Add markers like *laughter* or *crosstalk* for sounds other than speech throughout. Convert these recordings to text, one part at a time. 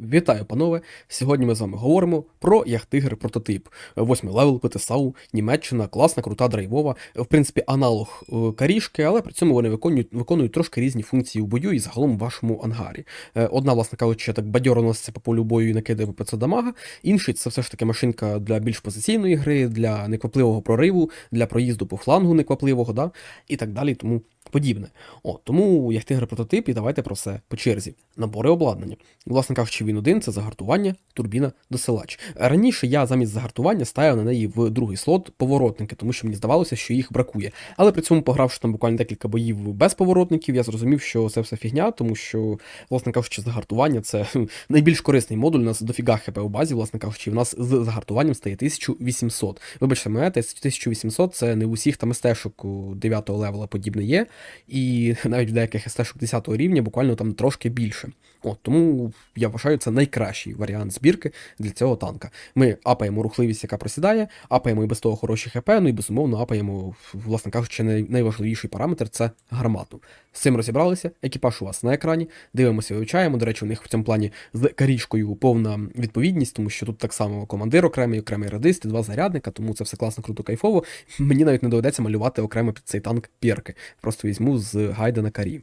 Вітаю, панове! Сьогодні ми з вами говоримо про Яхтигр прототип. Восьмий левел ПТСАУ, Німеччина, класна, крута, драйвова. В принципі, аналог е, карішки, але при цьому вони виконують, виконують трошки різні функції у бою і загалом в вашому ангарі. Е, Одна, власне кажучи, так бадьоро носиться по полю бою і накидає 500 дамага. Інший це все ж таки машинка для більш позиційної гри, для неквапливого прориву, для проїзду по флангу неквапливого, да? і так далі. Тому подібне. О, тому Яхтигр прототип, і давайте про все по черзі. Набори обладнання. Власне кажучи, він один це загартування, турбіна, досилач. Раніше я замість загартування ставив на неї в другий слот поворотники, тому що мені здавалося, що їх бракує. Але при цьому, погравши там буквально декілька боїв без поворотників, я зрозумів, що це все фігня, тому що, власне кажучи, загартування це найбільш корисний модуль. У нас дофіга хп у базі, власне кажучи, в нас з загартуванням стає 1800. Вибачте, мене 1800 це не у всіх там СТ-шок 9 левела подібне є, і *laughs* навіть в деяких СТ-шок 10 рівня буквально там трошки більше. От, тому я вважаю, це найкращий варіант збірки для цього танка. Ми апаємо рухливість, яка просідає, апаємо і без того хороші ХП, ну і безумовно апаємо, власне кажучи, найважливіший параметр це гармату. З цим розібралися. Екіпаж у вас на екрані. Дивимося, вивчаємо. До речі, у них в цьому плані з карічкою повна відповідність, тому що тут так само командир окремий, окремий радист, і два зарядника, тому це все класно, круто, кайфово. Мені навіть не доведеться малювати окремо під цей танк перки. Просто візьму з гайда на карі.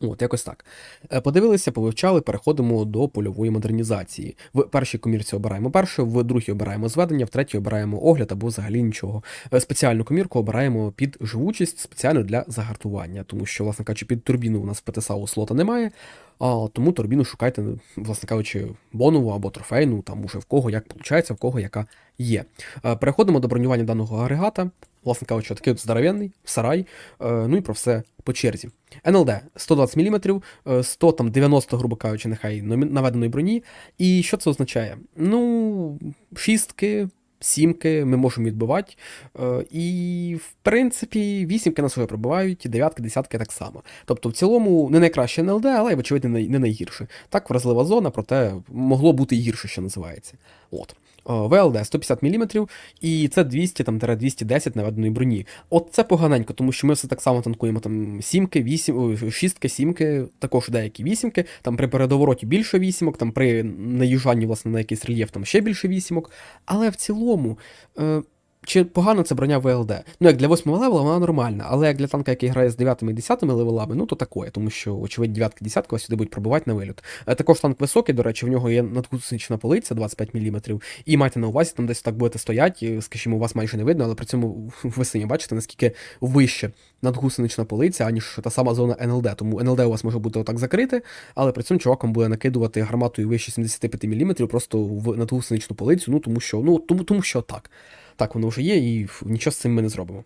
От, якось так. Е, Подивилися, повивчали, переходимо до польової модернізації. В першій комірці обираємо першу, в другій обираємо зведення, в третій обираємо огляд або взагалі нічого. Е, Спеціальну комірку обираємо під живучість спеціально для загартування, тому що, власне кажучи, під турбіну у нас в ПТСАУ слота немає, а тому турбіну шукайте, власне кажучи, бонову або трофейну, там уже в кого як виходить, в кого яка є. Е, Переходимо до бронювання даного агрегата. Власне кажучи, такий от здоровенний, сарай, е, ну і про все по черзі. НЛД 120 мм, 100 там 90, грубо кажучи, нехай наведеної броні. І що це означає? Ну, шістки, сімки ми можемо відбивати. Е, І, в принципі, вісімки нас вже пробивають, дев'ятки, десятки так само. Тобто, в цілому не найкраще НЛД, але, й, вочевидь, не найгірше. Так, вразлива зона, проте могло бути гірше, що називається. От. ВЛД 150 мм, і це 200 там, 210 наведеної броні. От це поганенько, тому що ми все так само танкуємо там сімки, вісім, шістки, сімки, також деякі вісімки, там при передовороті більше вісімок, там при наїжджанні власне, на якийсь рельєф там ще більше вісімок. Але в цілому. Е, чи погано це броня ВЛД? Ну, як для 8 левела вона нормальна, але як для танка, який грає з 9 і 10 левелами, ну то такое, тому що, очевидь, 9 10 вас сюди будуть пробивати на виліт. Е, Також танк високий, до речі, в нього є надкусична полиця 25 мм. І майте на увазі, там десь так будете стояти, скажімо, у вас майже не видно, але при цьому ви самі бачите, наскільки вище надгусенична полиця, аніж та сама зона НЛД. Тому НЛД у вас може бути отак закрите, але при цьому чуваком буде накидувати гарматою вище 75 мм просто в надгусеничну полицю, ну тому що, ну тому, тому що так. Так воно вже є, і нічого з цим ми не зробимо.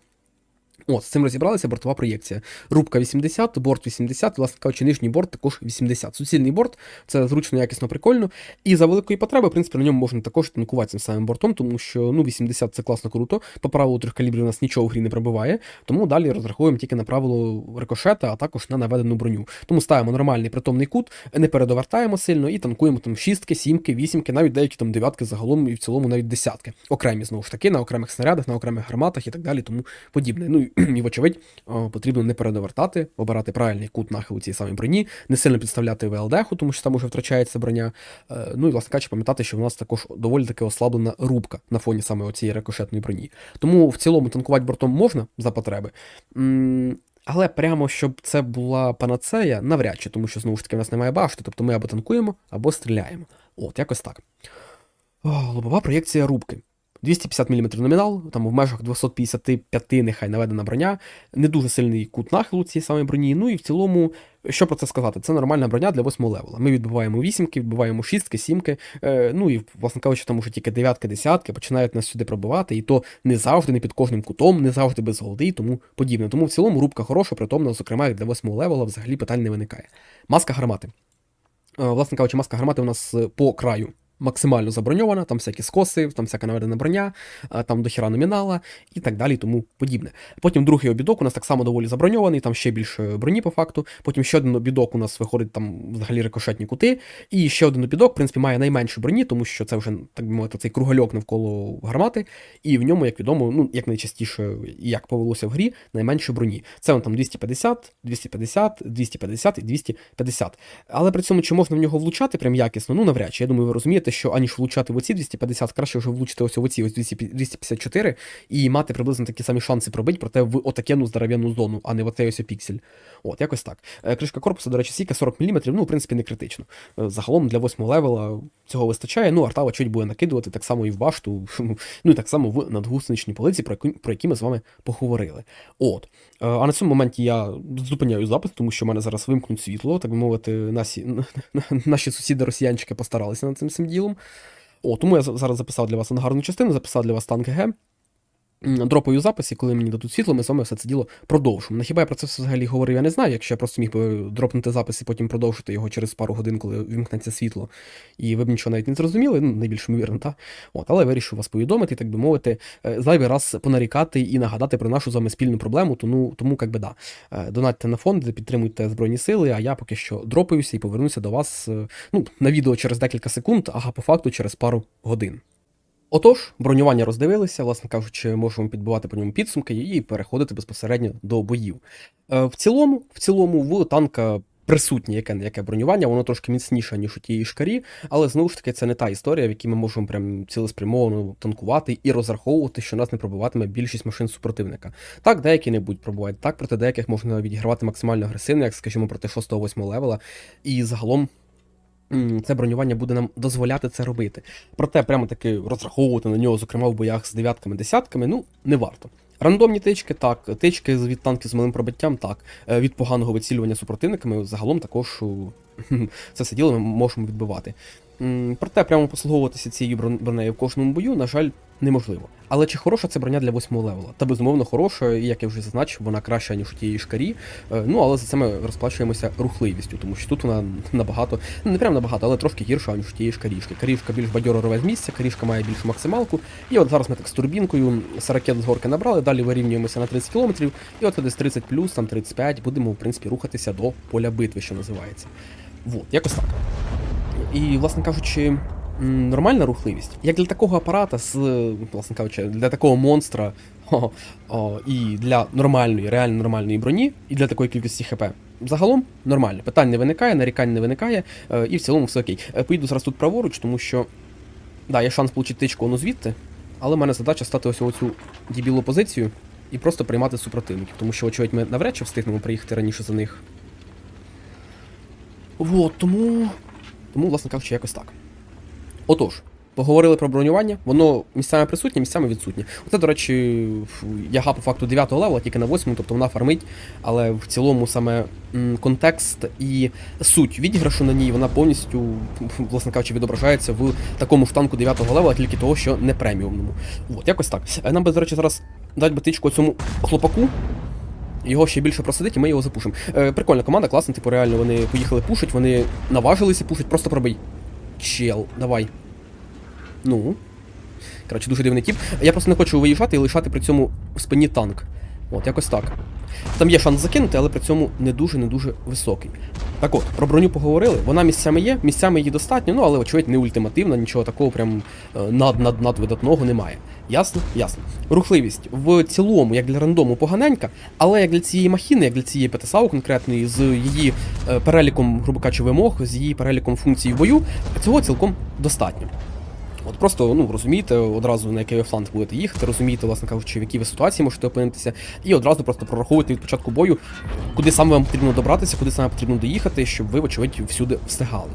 От, з цим розібралися бортова проєкція. Рубка 80, борт 80, власне кажучи, нижній борт також 80. Суцільний борт це зручно, якісно, прикольно. І за великої потреби, в принципі, на ньому можна також танкувати цим самим бортом, тому що ну, 80 це класно круто. По правилу трьох калібрів у нас нічого в грі не пробиває, тому далі розраховуємо тільки на правило рикошета, а також на наведену броню. Тому ставимо нормальний притомний кут, не передовертаємо сильно і танкуємо там шістки, сімки, вісімки, навіть деякі там дев'ятки загалом і в цілому навіть десятки. Окремі знову ж таки, на окремих снарядах, на окремих гарматах і так далі, тому подібне. Ну *clears throat* і вочевидь, потрібно не передовертати, обирати правильний кут нахилу цієї самої броні, не сильно підставляти ВЛД-ху, тому що там уже втрачається броня. Е, Ну і власне кажучи, пам'ятати, що в нас також доволі таки ослаблена рубка на фоні саме оцієї рикошетної броні. Тому в цілому танкувати бортом можна за потреби. Але прямо щоб це була панацея, навряд чи, тому що знову ж таки в нас немає башти, тобто ми або танкуємо, або стріляємо. От, якось так. О, лобова проєкція рубки. 250 мм номінал, там в межах 255 нехай наведена броня, не дуже сильний кут нахилу цієї самої броні. Ну і в цілому, що про це сказати? Це нормальна броня для 8 левела. Ми відбиваємо вісімки, відбиваємо шістки, сімки. Е, ну і, власне кажучи, там уже тільки дев'ятки, десятки починають нас сюди пробивати, і то не завжди, не під кожним кутом, не завжди без голди і тому подібне. Тому в цілому рубка хороша, притомна, зокрема, як для 8 левела взагалі питань не виникає. Маска гармати. Е, власне кажучи, маска гармати у нас е, по краю максимально заброньована, там всякі скоси, там всяка наведена броня, там дохіра номінала і так далі, і тому подібне. Потім другий обідок у нас так само доволі заброньований, там ще більше броні по факту. Потім ще один обідок у нас виходить там взагалі рикошетні кути. І ще один обідок, в принципі, має найменшу броні, тому що це вже, так би мовити, цей кругольок навколо гармати, і в ньому, як відомо, ну, як найчастіше, як повелося в грі, найменше броні. Це он там 250, 250, 250 і 250. Але при цьому чи можна в нього влучати прям якісно? Ну, навряд чи. Я думаю, ви розумієте, що аніж влучати в оці 250, краще вже влучити ось в оці ось 254 і мати приблизно такі самі шанси пробити, проте в отакену здоровенну зону, а не в оцей ось піксель. От, якось так. Е, Кришка корпусу, до речі, сіка 40 мм, ну, в принципі, не критично. Е, Загалом для 8 левела цього вистачає. Ну, арта чуть буде накидувати так само і в башту, *laughs* ну і так само в надгусеничній полиці, про які, про які ми з вами поговорили. От. Е, А на цьому моменті я зупиняю запис, тому що в мене зараз вимкнуть світло, так би мовити, наші, *laughs* наші сусіди росіянчики постаралися над цим всім ділом. О, тому я зараз записав для вас ангарну частину, записав для вас танк ГГ. М, Дропаю запис, і коли мені дадуть світло, ми з вами все це діло продовжимо. На хіба я про це взагалі говорив, я не знаю, якщо я просто міг би дропнути запис і потім продовжити його через пару годин, коли вімкнеться світло, і ви б нічого навіть не зрозуміли, ну, найбільш ймовірно, та? От, але я вирішив вас повідомити, так би мовити, е, зайвий раз понарікати і нагадати про нашу з вами спільну проблему, тому, тому як би да. Е, Донатьте на фонд, підтримуйте Збройні Сили, а я поки що дропаюся і повернуся до вас е, ну, на відео через декілька секунд, а по факту через пару годин. Отож, бронювання роздивилися, власне кажучи, можемо підбивати по ньому підсумки і переходити безпосередньо до боїв. Е, В цілому, в цілому, в танка присутнє яке не яке бронювання, воно трошки міцніше, ніж у тієї шкарі, але знову ж таки це не та історія, в якій ми можемо прям цілеспрямовано танкувати і розраховувати, що нас не пробиватиме більшість машин супротивника. Так, деякі не будуть пробувати, так проти деяких можна відігравати максимально агресивно, як скажімо, проти 6-8 левела, і загалом. Це бронювання буде нам дозволяти це робити. Проте прямо таки розраховувати на нього, зокрема в боях з дев'ятками, десятками, ну не варто. Рандомні тички, так, тички від танків з малим пробиттям, так. Е, Від поганого вицілювання супротивниками загалом також це все діло ми можемо відбивати. Проте прямо послуговуватися цією бронею в кожному бою, на жаль, неможливо. Але чи хороша це броня для восьмого левела? Та безумовно хороша, і як я вже зазначив, вона краща, ніж у тієї шкарі. Е, Ну, але за це ми розплачуємося рухливістю, тому що тут вона набагато, не прям набагато, але трошки гірша, ніж у тієї шкарішки. Карішка більш бадьоро рве з місця, карішка має більшу максималку. І от зараз ми так з турбінкою з ракет з горки набрали, далі вирівнюємося на 30 км, і от десь 30 плюс, там 35, будемо, в принципі, рухатися до поля битви, що називається. Вот, якось так. І, власне кажучи, нормальна рухливість. Як для такого апарата, з, власне кажучи, для такого монстра *laughs* о, о, і для нормальної, реально нормальної броні, і для такої кількості ХП. Загалом нормально. Питань не виникає, нарікань не виникає, е, і в цілому все окей. Е, Поїду зараз тут праворуч, тому що. Да, є шанс отримати тичку воно звідти, але в мене задача стати ось у цю дібілу позицію і просто приймати супротивників, тому що, очевидь, ми навряд чи встигнемо приїхати раніше за них. Вот, тому. Тому, власне кажучи, якось так. Отож, поговорили про бронювання, воно місцями присутнє, місцями відсутнє. Оце, до речі, яга по факту 9 левела, тільки на 8, тобто вона фармить, але в цілому саме контекст і суть відіграшу на ній, вона повністю, власне кажучи, відображається в такому ж танку 9 левела, тільки того, що не преміумному. От, якось так. Е, Нам би, до речі, зараз дати батичку цьому хлопаку. Його ще більше просадить, і ми його запушимо. Е, прикольна команда, класна, типу, реально вони поїхали пушить, вони наважилися пушить, просто пробий. Чел, давай. Ну. Коротше, дуже дивний тіп. Я просто не хочу виїжджати і лишати при цьому в спині танк. От, якось так. Там є шанс закинути, але при цьому не дуже-не дуже високий. Так от, про броню поговорили. Вона місцями є, місцями її достатньо, ну але, очевидь, не ультимативна, нічого такого прям над над надвидатного немає. Ясно? Ясно. Рухливість в цілому, як для рандому, поганенька, але як для цієї махіни, як для цієї ПТСАУ конкретної, з її е, переліком, грубо кажучи, вимог, з її переліком функцій в бою, цього цілком достатньо. От просто ну розумієте одразу на який фланг будете їхати, розумієте, власне кажучи, в якій ви ситуації можете опинитися, і одразу просто прораховуєте від початку бою, куди саме вам потрібно добратися, куди саме потрібно доїхати, щоб ви, вочевидь, всюди встигали.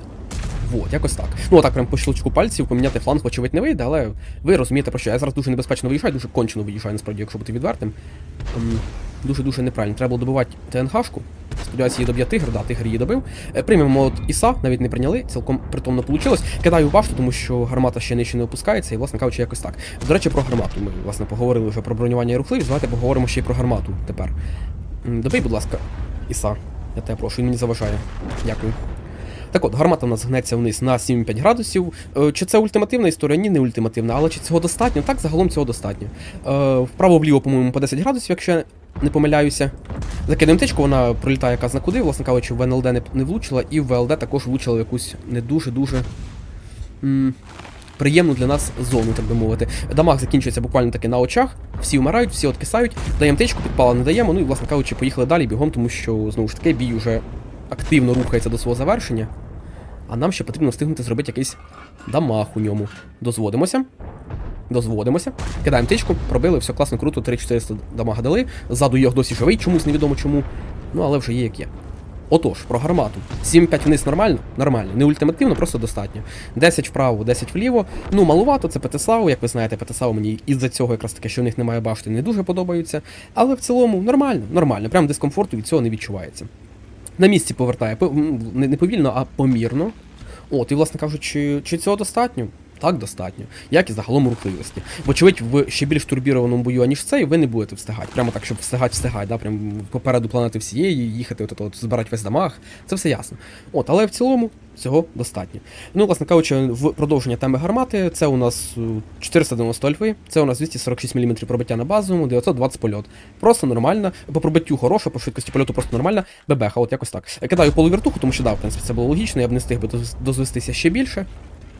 Вот, якось так. Ну, отак прям по щелчку пальців поміняти фланг, вочевидь, не вийде, але ви розумієте, про що я зараз дуже небезпечно виїжджаю, дуже кончено виїжджаю, насправді, якщо бути відвертим. Ем, Дуже-дуже неправильно. Треба було добивати ТНХшку. Сподіваюся, її доб'є тигр, да, тигр її добив. Е, Приймемо от Іса, навіть не прийняли, цілком притомно вийшло. Кидаю башту, тому що гармата ще нижче не опускається, і, власне кажучи, якось так. До речі, про гармату. Ми, власне, поговорили вже про бронювання і рухливість, давайте поговоримо ще й про гармату тепер. Добий, будь ласка, Іса. Я тебе прошу, він мені заважає. Дякую. Так от, гармата у нас гнеться вниз на 7,5 градусів. Е, Чи це ультимативна історія? Ні, не ультимативна, але чи цього достатньо? Так, загалом цього достатньо. Е, Вправо-вліво, по-моєму, по 10 градусів, якщо я не помиляюся. Закидаємо тичку, вона пролітає яка на куди, власне кажучи, в НЛД не, не влучила, і в ВЛД також влучила в якусь не дуже-дуже. Приємну для нас зону, так би мовити. Дамаг закінчується буквально таки на очах, всі вмирають, всі откисають, даємо тичку, підпала не даємо, ну і, власне кажучи, поїхали далі бігом, тому що, знову ж таки, бій уже активно рухається до свого завершення. А нам ще потрібно встигнути зробити якийсь дамаг у ньому. Дозводимося. Дозводимося. Кидаємо тичку, пробили, все класно, круто, 3-400 дамага дали. Ззаду його досі живий, чомусь невідомо чому. Ну, але вже є як є. Отож, про гармату. 7-5 вниз нормально? Нормально. Не ультимативно, просто достатньо. 10 вправо, 10 вліво. Ну, малувато, це ПТСАУ, як ви знаєте, ПТСАУ мені із-за цього якраз таки, що в них немає башти, не дуже подобаються. Але в цілому нормально, нормально. Прям дискомфорту від цього не відчувається. На місці повертає не повільно, а помірно. От, і, власне кажучи, чи цього достатньо? Так, достатньо. Як і загалом рухливості. Вочевидь, в ще більш турбірованому бою, аніж цей, ви не будете встигати. Прямо так, щоб встигати, встигати, да? прям попереду планети всієї, їхати, от, от, збирати весь дамаг. Це все ясно. От, але в цілому цього достатньо. Ну, власне кажучи, в продовження теми гармати, це у нас е, 490 альфи, це у нас 246 мм пробиття на базовому, 920 польот. Просто нормально. По пробиттю хороше, по швидкості польоту просто нормально. Бебеха, от якось так. Кидаю полувертуху, тому що да, в принципі, це було логічно, я б не встиг би дозвестися ще більше.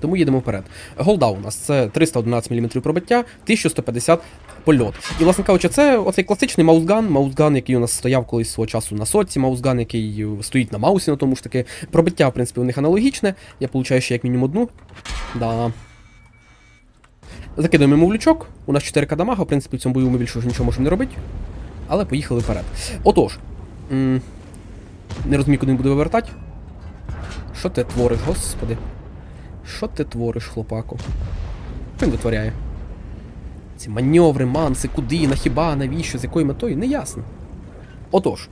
Тому їдемо вперед. Голда у нас це 311 мм пробиття, 1150 польот. І, власне кажучи, це оцей класичний маусган, маусган, який у нас стояв колись свого часу на соці, маусган, який стоїть на маусі на тому ж таки. Пробиття, в принципі, у них аналогічне. Я получаю ще як мінімум одну. Да. Закидуємо йому в лючок. У нас 4 дамага, в принципі, в цьому бою ми більше вже нічого можемо не робити. Але поїхали вперед. Отож. м, Не розумію, куди він буде вивертати. Що ти твориш, господи? Що ти твориш, хлопаку? Він витворяє? Ці маневри, манси, куди, на хіба, навіщо, з якою метою, не ясно. Отож.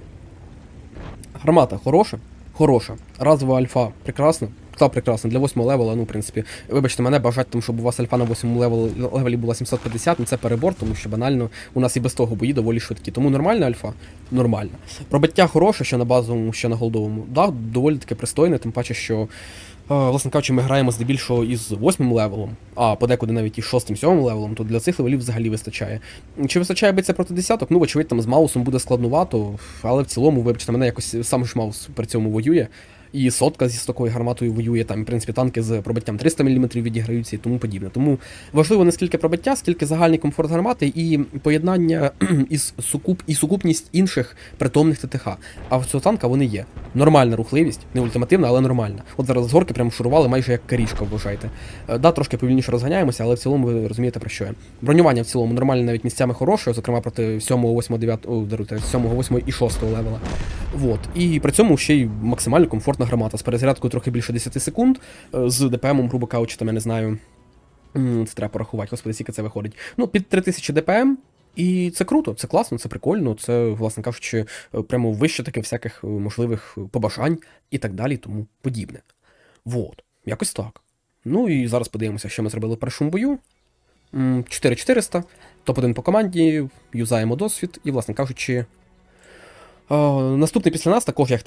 Гармата хороша, хороша. Разова альфа прекрасна. Та прекрасна, для 8 левела, ну, в принципі, вибачте мене, бажати, тому, щоб у вас альфа на 8 левел, левелі була 750, ну це перебор, тому що банально у нас і без того бої доволі швидкі. Тому нормальна альфа? Нормальна. Пробиття хороше, що на базовому, що на голдовому. Да, доволі таки пристойне, тим паче, що Власне кажучи, ми граємо здебільшого із восьмим левелом, а подекуди навіть із шостим сьомим левелом, то для цих левелів взагалі вистачає. Чи вистачає битися проти десяток? Ну, вочевидь, там з маусом буде складнувато, але в цілому, вибачте, мене якось сам ж маус при цьому воює. І сотка зі такою гарматою воює, там, в принципі, танки з пробиттям 300 мм відіграються і тому подібне. Тому важливо не скільки пробиття, скільки загальний комфорт гармати і поєднання *clears throat* із сукуп, і сукупність інших притомних ТТХ. А в цього танка вони є. Нормальна рухливість, не ультимативна, але нормальна. От зараз з горки прям шурували майже як карішка, вважайте. Е, Да, трошки повільніше розганяємося, але в цілому ви розумієте про що я. Бронювання в цілому нормальне навіть місцями хороше, зокрема проти 7, 8, 9, о, даруйте, 7, 8 і 6 левела. Вот. І при цьому ще й максимально комфортна гармата з перезарядкою трохи більше 10 секунд, е, з ДПМом, грубо кажучи, там я не знаю. Це треба порахувати, господи, скільки це виходить. Ну, під 3000 ДПМ. І це круто, це класно, це прикольно, це, власне кажучи, е, прямо вище таких всяких е, можливих побажань і так далі, тому подібне. Вот, якось так. Ну і зараз подивимося, що ми зробили в першому бою. 4400, топ-1 по команді, юзаємо досвід, і, власне кажучи, наступний після нас також як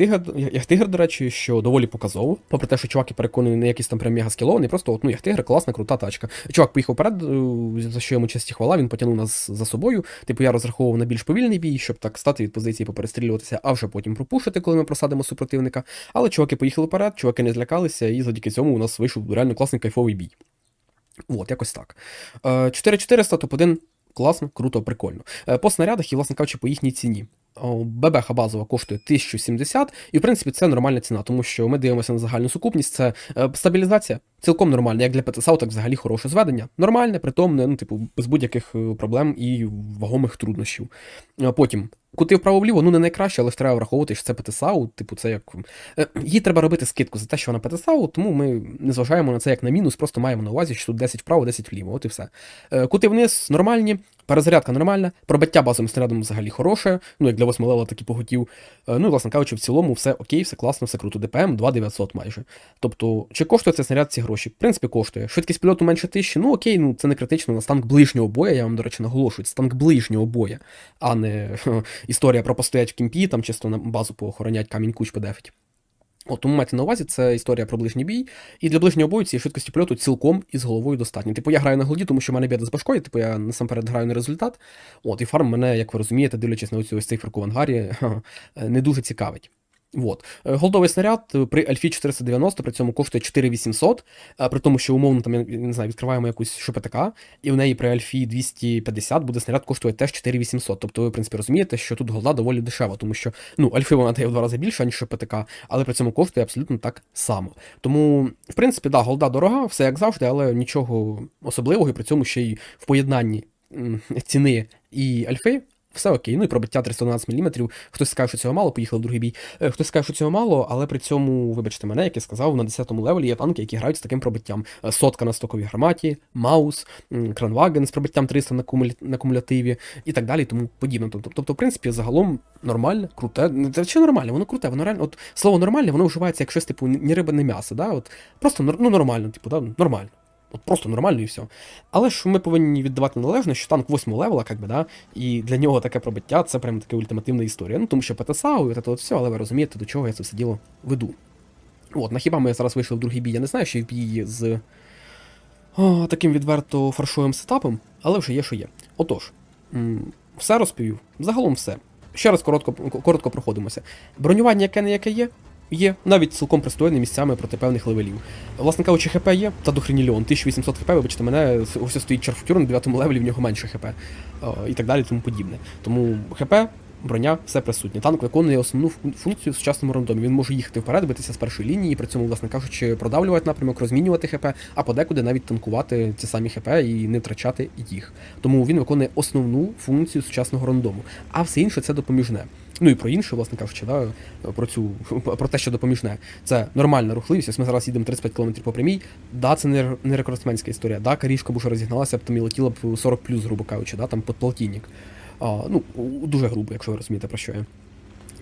тигр, до речі, що доволі показово. Попри те, що чувак, я переконаний, не якийсь там прям мега скілований, просто от, ну, як тигр, класна, крута тачка. Чувак поїхав вперед, е, за що йому честі хвала, він потягнув нас за собою. Типу, я розраховував на більш повільний бій, щоб так стати від позиції поперестрілюватися, а вже потім пропушити, коли ми просадимо супротивника. Але чуваки поїхали вперед, чуваки не злякалися, і завдяки цьому у нас вийшов реально класний кайфовий бій. От, якось так. Е, 4400, топ-1, класно, круто, прикольно. Е, По снарядах і, власне кажучи, по їхній ціні. ББХ базова коштує 1070, і в принципі це нормальна ціна, тому що ми дивимося на загальну сукупність. Це е, стабілізація цілком нормальна, як для ПТСАУ, так взагалі хороше зведення. Нормальне, притомне, ну, типу, без будь-яких е, проблем і вагомих труднощів. Е, Потім. Кути вправо-вліво, ну не найкраще, але ж треба враховувати, що це ПТСАУ, типу, це як. Їй треба робити скидку за те, що вона ПТСАУ, тому ми не зважаємо на це як на мінус, просто маємо на увазі, що тут 10 вправо, 10 вліво, от і все. Кути вниз нормальні, перезарядка нормальна, пробиття базовим снарядом взагалі хороше, ну як для 8 левела, так і поготів. Е, Ну і, власне кажучи, в цілому все окей, все класно, все круто. ДПМ 2900 майже. Тобто, чи коштує цей снаряд ці гроші? В принципі, коштує. Швидкість польоту менше тисячі, ну окей, ну це не критично, у нас танк ближнього боя, я вам, до речі, наголошую, це танк ближнього боя, а не *laughs* історія про постоять в кімпі, там чисто на базу поохоронять камінь куч подефить. От, тому майте на увазі, це історія про ближній бій. І для ближнього бою цієї швидкості польоту цілком із головою достатньо. Типу, я граю на голді, тому що в мене біда з башкою, типу я насамперед граю на результат. От, і фарм мене, як ви розумієте, дивлячись на ось циферку в ангарі, *laughs* не дуже цікавить. Вот. Е, Голдовий снаряд е, при Альфі 490 при цьому коштує 4800, при тому, що умовно там, я не знаю, відкриваємо якусь ШПТК, і в неї при Альфі 250 буде снаряд коштувати теж 4800. Тобто ви, в принципі, розумієте, що тут голда доволі дешева, тому що ну, Альфи вона дає в два рази більше, ніж ШПТК, але при цьому коштує абсолютно так само. Тому, в принципі, да, голда дорога, все як завжди, але нічого особливого, і при цьому ще й в поєднанні ціни і Альфи все окей. Ну і пробиття 312 мм. Хтось скаже, що цього мало, поїхав в другий бій. Е, Хтось скаже, що цього мало, але при цьому, вибачте мене, як я сказав, на 10-му левелі є танки, які грають з таким пробиттям. Е, Сотка на стоковій гарматі, Маус, Кранваген з пробиттям 300 на, кумулі... на кумулятиві і так далі, тому подібне. Тобто, в принципі, загалом нормальне, круте. Не те, що нормальне, воно круте, воно реально. От слово нормальне, воно вживається як щось, типу, ні риба, ні м'ясо. Да? От, просто ну, нормально, типу, да? нормально. От просто нормально і все. Але ж ми повинні віддавати належне, що танк 8 левела, как би, да, і для нього таке пробиття це прям така ультимативна історія. Ну тому що ПТСАУ і це все, але ви розумієте, до чого я це все діло веду. От, на хіба ми зараз вийшли в другий бій, я не знаю, що в бій з о, таким відверто фаршовим сетапом, але вже є, що є. Отож, все розповів. Загалом все. Ще раз коротко, коротко проходимося. Бронювання яке не яке є, Є, навіть цілком пристойне місцями проти певних левелів. Власне кажучи, ХП є, та дохренільон, 1800 ХП, вибачте, мене ось стоїть чарфутюр на 9 левелі, в нього менше ХП і так далі, тому подібне. Тому ХП, броня, все присутнє. Танк виконує основну функцію в сучасному рандомі. Він може їхати вперед, битися з першої лінії, при цьому, власне кажучи, продавлювати напрямок, розмінювати ХП, а подекуди навіть танкувати ці самі ХП і не втрачати їх. Тому він виконує основну функцію сучасного рандому. А все інше це допоміжне. Ну і про інше, власне кажучи, да, про цю *laughs* про те, що допоміжне. Це нормальна рухливість. Ось ми зараз їдемо 35 км по прямій. Да, це не, не рекордсменська історія. Да, карішка б уже розігналася, б там і летіла б 40 плюс, грубо кажучи, да, там під полтинник. А, ну, дуже грубо, якщо ви розумієте, про що я.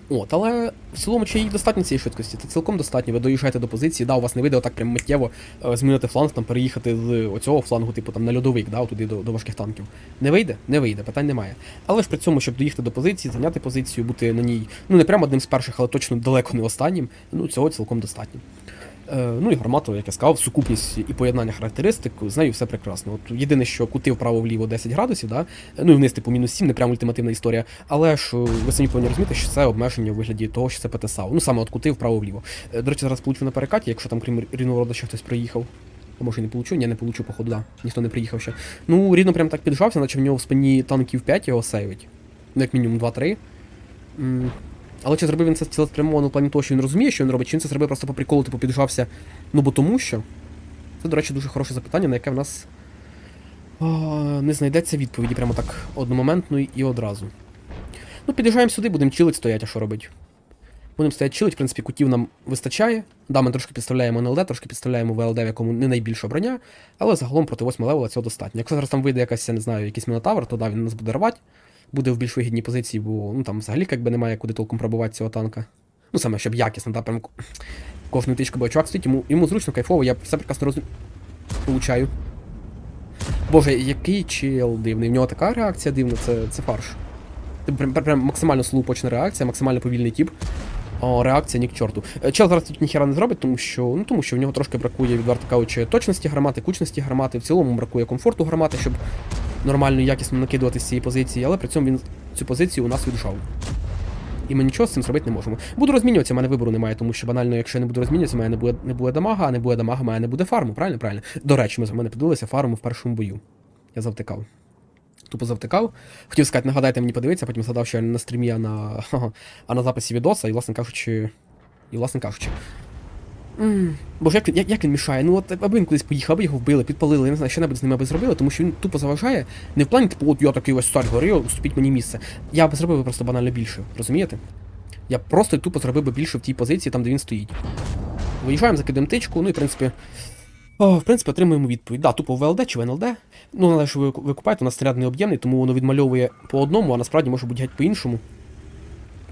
От, але в цілому, чи їй достатньо цієї швидкості? Це цілком достатньо. Ви доїжджаєте до позиції, да, у вас не вийде отак прям миттєво е, змінити фланг, там переїхати з оцього флангу, типу там на льодовик, да, туди до, до важких танків. Не вийде? Не вийде, питань немає. Але ж при цьому, щоб доїхати до позиції, зайняти позицію, бути на ній, ну не прямо одним з перших, але точно далеко не останнім, ну цього цілком достатньо. Е, ну і гармату, як я сказав, сукупність і поєднання характеристик, з нею все прекрасно. От єдине, що кути вправо-вліво 10 градусів, да? ну і вниз, типу, мінус 7, не прям ультимативна історія. Але ж е, ви самі повинні розуміти, що це обмеження у вигляді того, що це ПТСАУ. Ну саме от кути вправо-вліво. Е, До речі, зараз получу на перекаті, якщо там крім рівного роду ще хтось приїхав. А може і не получу? Ні, не получу, походу, да. Ніхто не приїхав ще. Ну, рідно прям так піджався, наче в нього в спині танків 5 його сейвить. Ну, як мінімум 2-3. Але чи зробив він це цілеспрямовано в плані того, що він розуміє, що він робить, чи він це зробив просто по приколу, типу піджався. Ну бо тому що. Це, до речі, дуже хороше запитання, на яке в нас а, не знайдеться відповіді прямо так одномоментно і одразу. Ну, під'їжджаємо сюди, будемо чилить стоять, а що робить? Будемо стоять чилить, в принципі, кутів нам вистачає. Да, ми трошки підставляємо НЛД, трошки підставляємо ВЛД, в якому не найбільша броня, але загалом проти 8 левела цього достатньо. Якщо зараз там вийде якась, я не знаю, якийсь мінотавр, то да, він нас буде рвати, буде в більш вигідній позиції, бо ну там взагалі якби немає куди толком пробувати цього танка. Ну саме, щоб якісно, да, прям кожну тичку, бо чувак стоїть, йому, йому зручно, кайфово, я все прекрасно розумію. Получаю. Боже, який чел дивний. В нього така реакція дивна, це, це фарш. Прям, прям, максимально слупочна реакція, максимально повільний тіп. О, реакція ні к чорту. Е, Чел зараз тут ніхера не зробить, тому що, ну, тому що в нього трошки бракує, відверто кажучи, точності гармати, кучності гармати, в цілому бракує комфорту гармати, щоб нормально якісно накидувати з цієї позиції, але при цьому він цю позицію у нас віджав. І ми нічого з цим зробити не можемо. Буду розмінюватися, в мене вибору немає, тому що банально, якщо я не буду розмінюватися, в мене не буде, не буде дамага, а не буде дамага, в мене не буде фарму, правильно? Правильно. До речі, ми з вами подивилися фарму в першому бою. Я завтикав. Тупо завтикав. Хотів сказати, нагадайте мені подивитися, потім згадав, що я не на стрімі, а на, *laughs* а на записі відоса, і, власне кажучи. І, власне кажучи. М, Боже, як, він- як, як він мішає? Ну от аби він кудись поїхав, аби його вбили, підпалили, я не знаю, що небудь з ними аби зробили, тому що він тупо заважає. Не в плані, типу, от я такий ось цар гори, уступіть мені місце. Я б зробив би просто банально більше, розумієте? Я просто тупо зробив би більше в тій позиції, там, де він стоїть. Виїжджаємо, закидаємо тичку, ну і в принципі. О, в принципі, отримуємо відповідь. Да, тупо ВЛД чи в НЛД. Ну, але що ви ви купаєте, у нас снаряд не об'ємний, тому воно відмальовує по одному, а насправді може бути геть по-іншому.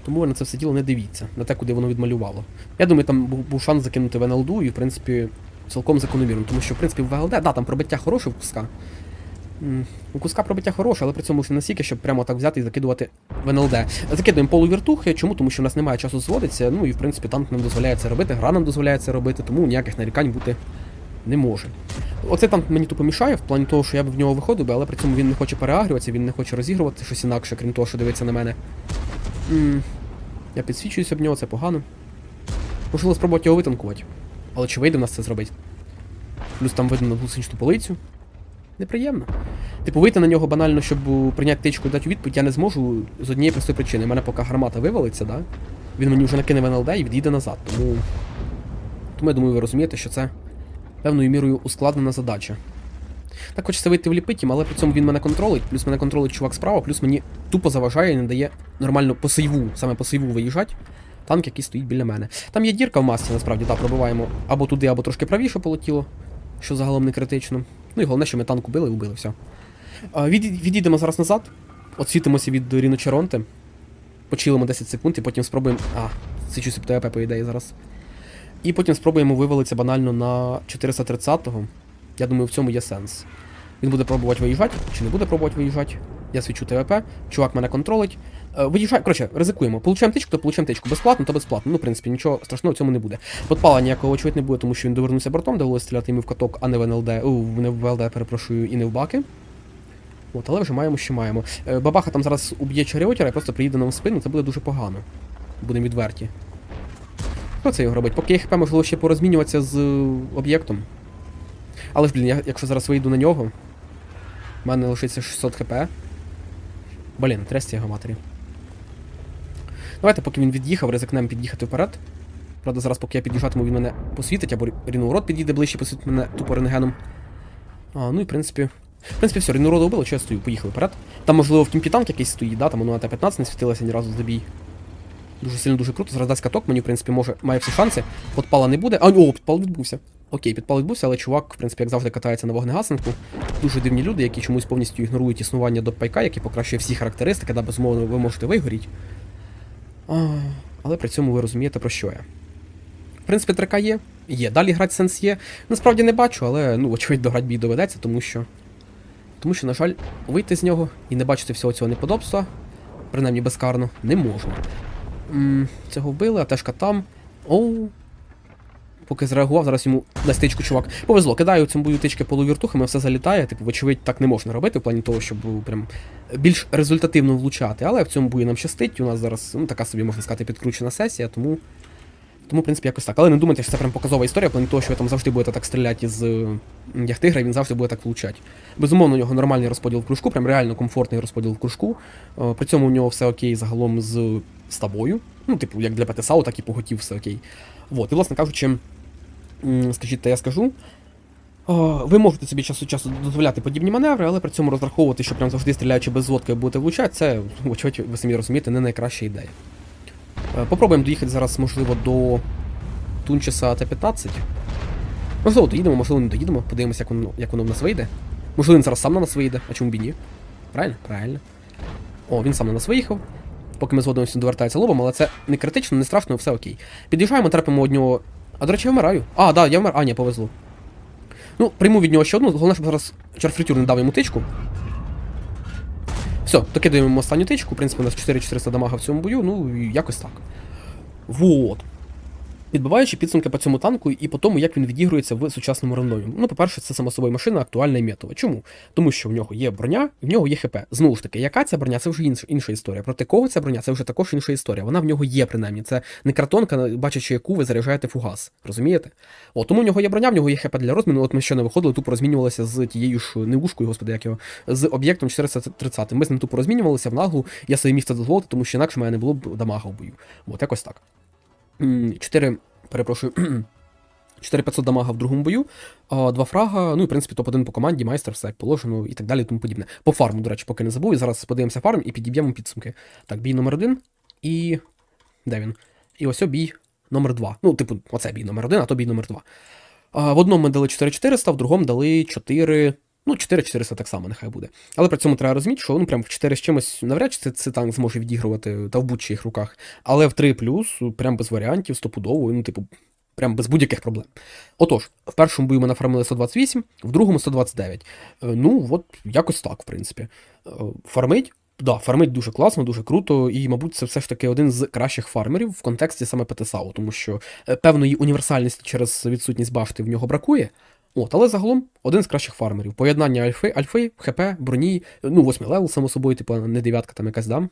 Тому ви на це все діло не дивіться, на те, куди воно відмалювало. Я думаю, там був, був шанс закинути в НЛД, і в принципі цілком закономірно, тому що в принципі в ВЛД, да, там пробиття хороше в куска. У куска пробиття хороше, але при цьому ж не настільки, щоб прямо так взяти і закидувати в НЛД. Закидуємо полувіртухи. Чому? Тому що в нас немає часу зводитися. Ну і в принципі танк нам дозволяє це робити, гра нам дозволяє це робити, тому ніяких нарікань бути не може. Оцей танк мені тупо мішає, в плані того, що я б в нього виходив але при цьому він не хоче переагрюватися, він не хоче розігрувати щось інакше, крім того, що дивиться на мене. М, Я підсвічуюся об нього, це погано. Можливо, спробувати його витанкувати. Але чи вийде в нас це зробити? Плюс там видно на гусеничну полицю. Неприємно. Типу, вийти на нього банально, щоб прийняти тичку і дати відповідь, я не зможу з однієї простої причини. У мене поки гармата вивалиться, да? він мені вже накине в НЛД і від'їде назад. Тому. Тому я думаю, ви розумієте, що це певною мірою ускладнена задача. Так хочеться вийти вліпити їм, але при цьому він мене контролить, плюс мене контролить чувак справа, плюс мені тупо заважає і не дає нормально по сейву, саме по сейву виїжджати. Танк, який стоїть біля мене. Там є дірка в масці, насправді, так, пробиваємо або туди, або трошки правіше полетіло, що загалом не критично. Ну і головне, що ми танк убили і убили, все. А, від, відійдемо зараз назад, отсвітимося від Ріно Черонте, почилимо 10 секунд і потім спробуємо. А, сичуся ТП, по ідеї, зараз. І потім спробуємо вивалитися банально на 430-го. Я думаю, в цьому є сенс. Він буде пробувати виїжджати, чи не буде пробувати виїжджати. Я свічу ТВП, чувак мене контролить. Е, Виїжджай, коротше, ризикуємо. Получаємо тичку, то получаємо тичку. Безплатно, то безплатно. Ну, в принципі, нічого страшного в цьому не буде. Подпала ніякого очевидь не буде, тому що він довернувся бортом, довелося стріляти йому в каток, а не в НЛД, у, не в ВЛД, перепрошую, і не в баки. От, але вже маємо, що маємо. Е, Бабаха там зараз уб'є чаріотера і просто приїде нам в спину, це буде дуже погано. Будемо відверті. Хто це його робить? Поки є ХП, можливо, ще порозмінюватися з е, об'єктом. Але ж, блін, я, якщо зараз вийду на нього, в мене лишиться 600 хп. Блін, трясся його матері. Давайте, поки він від'їхав, ризикнемо під'їхати вперед. Правда, зараз, поки я під'їжджатиму, він мене посвітить, або Ріноурод підійде ближче, посвітить мене тупо рентгеном. А, ну і в принципі. В принципі, все, Ріноурода убили, що я стою, поїхали вперед. Там, можливо, в кімпі танк якийсь стоїть, да, там воно АТ-15 не світилося ні разу за бій. Дуже сильно, дуже круто. Зараз дасть каток, мені, в принципі, може, має всі шанси. Подпала не буде. А, о, підпал відбувся. Окей, підпал відбувся, але чувак, в принципі, як завжди, катається на вогнегаснику. Дуже дивні люди, які чомусь повністю ігнорують існування допайка, який покращує всі характеристики, да, безумовно, ви можете вигоріти. А, але при цьому ви розумієте, про що я. В принципі, трека є. Є. Далі грати сенс є. Насправді не бачу, але ну, очевидно, грати бій доведеться, тому що. Тому що, на жаль, вийти з нього і не бачити всього цього неподобства, принаймні безкарно, не можна. М, Цього вбили, а тежка там. Оу. Поки зреагував, зараз йому дасть тичку, чувак. Повезло, кидаю в цьому бою тички полувіртухами, все залітає. Типу, вочевидь, так не можна робити, в плані того, щоб ну, прям більш результативно влучати. Але в цьому бою нам щастить. У нас зараз ну, така собі, можна сказати, підкручена сесія, тому. Тому, в принципі, якось так. Але не думайте, що це прям показова історія, плані того, що ви там завжди будете так стріляти з е, яхтигра, і він завжди буде так влучати. Безумовно, у нього нормальний розподіл в кружку, прям реально комфортний розподіл в кружку. Е, При цьому у нього все окей загалом з, з тобою. Ну, типу, як для ПТСАУ, так і поготів все окей. Вот. І, власне кажучи, скажіть, та я скажу. Ви можете собі час часу дозволяти подібні маневри, але при цьому розраховувати, що прям завжди стріляючи без зводки будете влучати, це, очевидь, ви самі розумієте, не найкраща ідея. Е, Попробуємо доїхати зараз, можливо, до Тунчеса Т-15. Можливо, доїдемо, можливо, не доїдемо. Подивимося, як воно, як воно в нас вийде. Можливо, він зараз сам на нас вийде, а чому б і ні? Правильно? Правильно. О, він сам на нас виїхав. Поки ми зводимося, він довертається лобом, але це не критично, не страшно, все окей. Під'їжджаємо, терпимо од нього. А до речі, я вмираю. А, да, я вмер. А, ні, повезло. Ну, прийму від нього ще одну, головне, щоб зараз чарфритюр не дав йому тичку. Все, докидаємо йому останню тичку. В принципі, у нас 4400 дамага в цьому бою, ну, якось так. Вот. Підбиваючи підсумки по цьому танку і по тому, як він відігрується в сучасному рандомі. Ну, по-перше, це само собою машина актуальна і метова. Чому? Тому що в нього є броня, в нього є ХП. Знову ж таки, яка ця броня, це вже інша, інша історія. Проти кого ця броня, це вже також інша історія. Вона в нього є, принаймні. Це не картонка, бачачи яку ви заряджаєте фугас. Розумієте? О, тому в нього є броня, в нього є ХП для розміну. От ми ще не виходили, тупо розмінювалися з тією ж неушкою, господи, як його, з об'єктом 430. Ми з ним тупо розмінювалися в наглу. Я собі міг це дозволити, тому що інакше мене не було б дамага в бою. От якось так. 4, перепрошую, *clears throat* 4500 дамага в другому бою, два фрага, ну і в принципі топ-1 по команді, майстер, все як положено і так далі, і тому подібне. По фарму, до речі, поки не забув. І зараз подивимося фарм і підіб'ємо підсумки. Так, бій номер один і. Де він? І ось бій номер 2. Ну, типу, оце бій номер 1, а то бій номер 2. В одному ми дали 4400, в другому дали 4. Ну, 4400 так само, нехай буде. Але при цьому треба розуміти, що ну прям в 4 з чимось навряд чи це, танк зможе відігрувати та в будь-чиїх руках. Але в 3 плюс, прям без варіантів, стопудово, ну, типу, Прям без будь-яких проблем. Отож, в першому бою ми нафармили 128, в другому 129. Е, Ну, от якось так, в принципі. Е, Фармить. Да, фармить дуже класно, дуже круто, і, мабуть, це все ж таки один з кращих фармерів в контексті саме ПТСАУ, тому що е, певної універсальності через відсутність башти в нього бракує. От, але загалом один з кращих фармерів. Поєднання альфи, альфи, ХП, броні, ну, восьмий левел, само собою, типу, не дев'ятка там якась дам.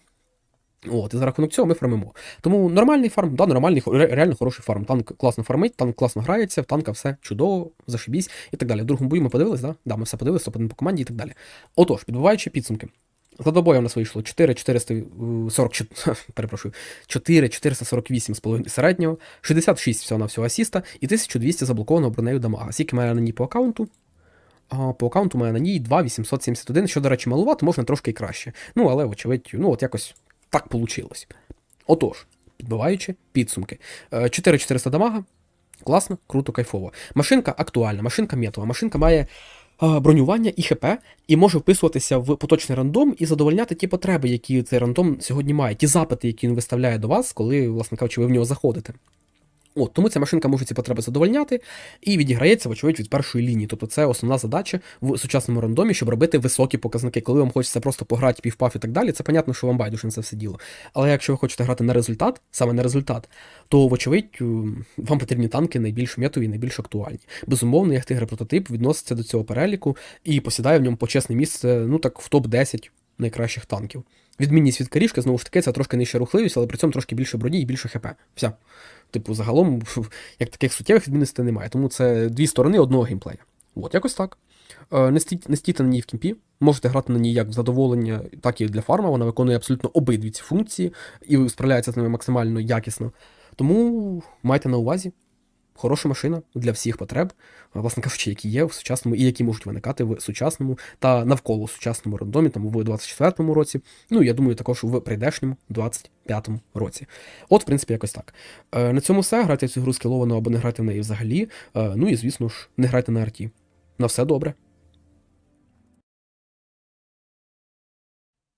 От, і за рахунок цього ми фармимо. Тому нормальний фарм, да, нормальний, реально хороший фарм. Танк класно фармить, танк класно грається, в танка все чудово, зашибісь і так далі. В другому бою ми подивились, да? Да, ми все подивилися, топ-1 по команді і так далі. Отож, підбиваючи підсумки. За добою у нас вийшло 4 444, *laughs* перепрошую, 4 448 середнього, 66 всього на всього асіста і 1200 заблокованого бронею дамага. Скільки має на ній по аккаунту? А, по аккаунту має на ній 2871, що, до речі, малувато, можна трошки і краще. Ну, але, вочевидь, ну от якось так получилось. Отож, підбиваючи підсумки. Е, 4400 дамага. Класно, круто, кайфово. Машинка актуальна, машинка метова, машинка має е, бронювання і ХП, і може вписуватися в поточний рандом і задовольняти ті потреби, які цей рандом сьогодні має, ті запити, які він виставляє до вас, коли, власне кажучи, ви в нього заходите. От, тому ця машинка може ці потреби задовольняти і відіграється, вочевидь, від першої лінії. Тобто це основна задача в сучасному рандомі, щоб робити високі показники. Коли вам хочеться просто пограти півпаф і так далі, це понятно, що вам байдуже на це все діло. Але якщо ви хочете грати на результат, саме на результат, то, вочевидь, вам потрібні танки найбільш метові і найбільш актуальні. Безумовно, Яхтигр прототип відноситься до цього переліку і посідає в ньому почесне місце, ну так, в топ-10 найкращих танків. Відмінність від карішки, знову ж таки, це трошки нижча рухливість, але при цьому трошки більше броні і більше ХП. Все. Типу, загалом, *laughs* як таких суттєвих відмінностей немає. Тому це дві сторони одного геймплея. От, якось так. Е, Не стійте, не стійте на ній в кімпі. Можете грати на ній як в задоволення, так і для фарма. Вона виконує абсолютно обидві ці функції і справляється з ними максимально якісно. Тому майте на увазі. Хороша машина для всіх потреб, власне кажучи, які є в сучасному і які можуть виникати в сучасному та навколо сучасному рандомі, там в 24-му році. Ну, я думаю, також в прийдешньому 25-му році. От, в принципі, якось так. Е, на цьому все. Грайте в цю гру скіловано або не грати в неї взагалі. Е, ну і, звісно ж, не грайте на арті. На все добре.